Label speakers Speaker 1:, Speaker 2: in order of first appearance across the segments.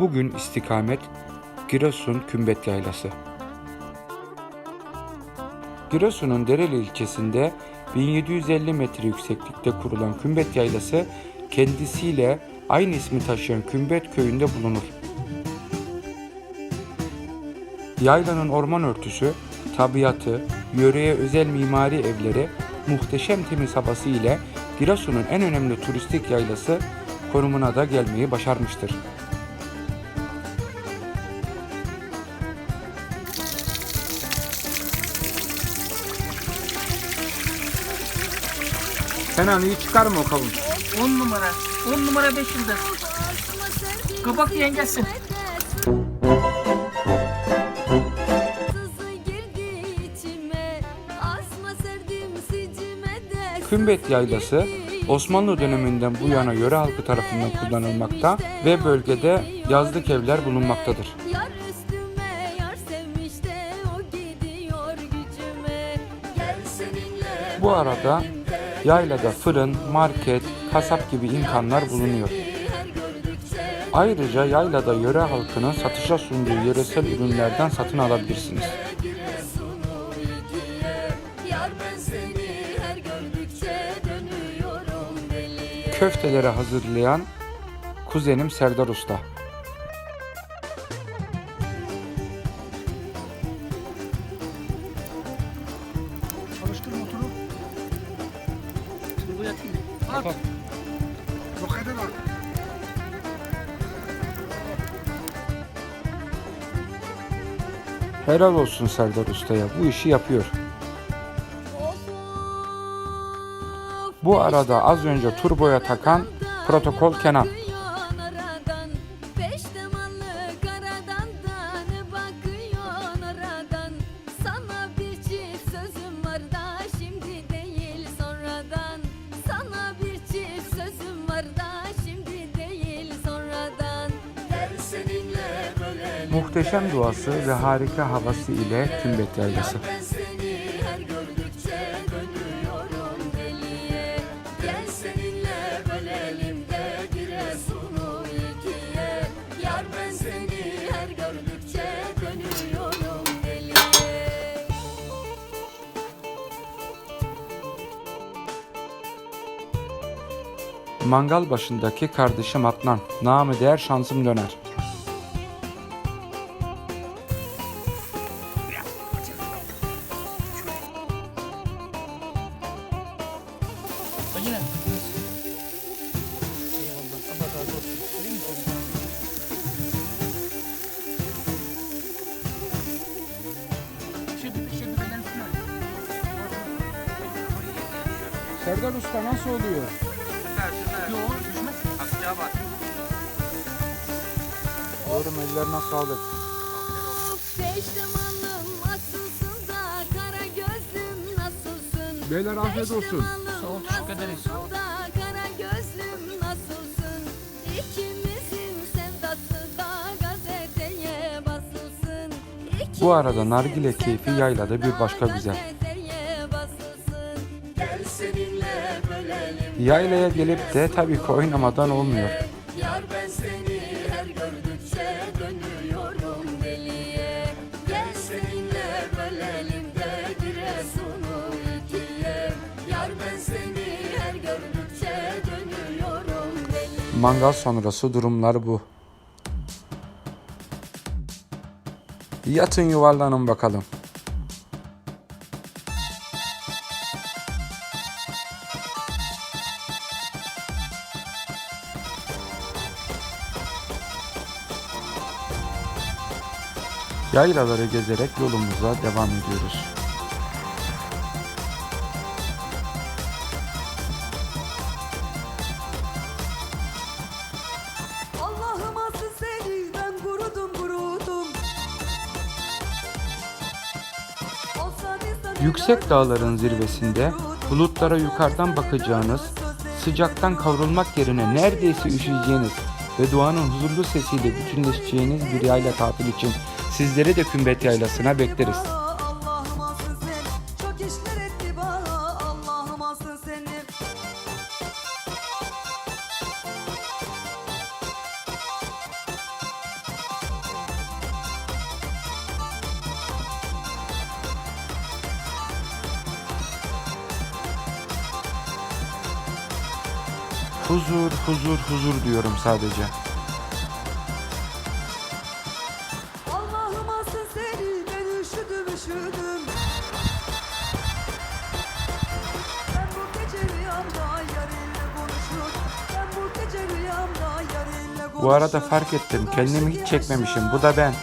Speaker 1: Bugün istikamet Giresun Kümbet Yaylası. Giresun'un Dereli ilçesinde 1750 metre yükseklikte kurulan Kümbet Yaylası kendisiyle aynı ismi taşıyan Kümbet köyünde bulunur. Yaylanın orman örtüsü, tabiatı, yöreye özel mimari evleri, muhteşem temiz havası ile Giresun'un en önemli turistik yaylası konumuna da gelmeyi başarmıştır. Kenan iyi çıkar mı o kavun?
Speaker 2: 10 numara. 10 numara 5 yıldız. Kabak yiyen
Speaker 1: Kümbet Yaylası Osmanlı döneminden bu yana yöre halkı tarafından kullanılmakta ve bölgede yazlık evler bulunmaktadır. Bu arada yaylada fırın, market, kasap gibi imkanlar bulunuyor. Ayrıca yaylada yöre halkının satışa sunduğu yöresel ürünlerden satın alabilirsiniz. Köfteleri hazırlayan kuzenim Serdar Usta.
Speaker 2: Çalıştır motoru. Turbo yatayım. At.
Speaker 3: Rokete bak.
Speaker 1: Helal olsun Serdar Usta'ya bu işi yapıyor. Bu arada az önce turboya takan protokol Kenan.
Speaker 4: Bakıyorsun aradan, peştemallı karadan da ne bakıyorsun aradan?
Speaker 1: Mangal başındaki kardeşim Adnan, namı değer şansım döner. Serdar Usta nasıl oluyor?
Speaker 2: Yok düşmez.
Speaker 1: Oğlum ellerine sağlık. Beyler afiyet olsun.
Speaker 2: Sağ ol, teşekkür ederiz.
Speaker 1: Bu arada nargile keyfi yaylada bir başka güzel. Yaylaya gelip de tabii ki oynamadan olmuyor.
Speaker 4: Yar ben seni her gördükçe dönüyorum deliye Gel seninle bölelim de Giresun'u ikiye Yar ben seni her gördükçe dönüyorum deliye
Speaker 1: Mangal sonrası durumlar bu. Yatın yuvarlanın bakalım. Yaylaları gezerek yolumuza devam ediyoruz. Yüksek dağların zirvesinde bulutlara yukarıdan bakacağınız, sıcaktan kavrulmak yerine neredeyse üşüyeceğiniz ve doğanın huzurlu sesiyle bütünleşeceğiniz bir yayla tatil için Sizleri de Kümbet Yaylası'na bekleriz. Huzur, huzur, huzur diyorum sadece.
Speaker 5: Bu
Speaker 1: arada fark ettim kendimi hiç çekmemişim. Bu da ben.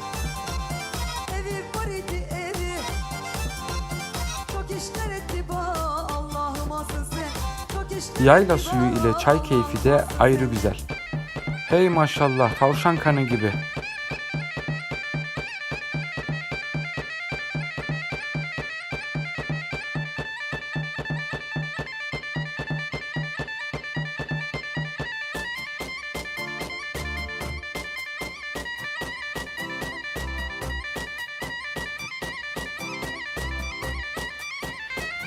Speaker 1: Yayla suyu ile çay keyfi de ayrı güzel. Hey maşallah tavşan kanı gibi.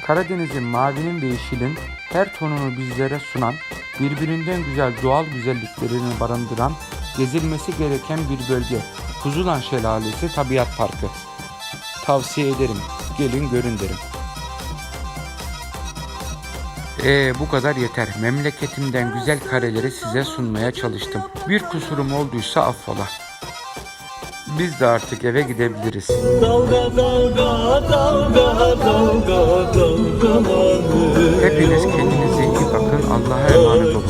Speaker 1: Karadeniz'in mavinin ve yeşilin her tonunu bizlere sunan, birbirinden güzel doğal güzelliklerini barındıran, gezilmesi gereken bir bölge. Kuzulan Şelalesi Tabiat Parkı. Tavsiye ederim. Gelin görün derim. Ee, bu kadar yeter. Memleketimden güzel kareleri size sunmaya çalıştım. Bir kusurum olduysa affola. Biz de artık eve gidebiliriz.
Speaker 6: Dalga dalga dalga dalga dalgalanır
Speaker 1: Hepiniz kendinize iyi bakın. Allah'a emanet olun.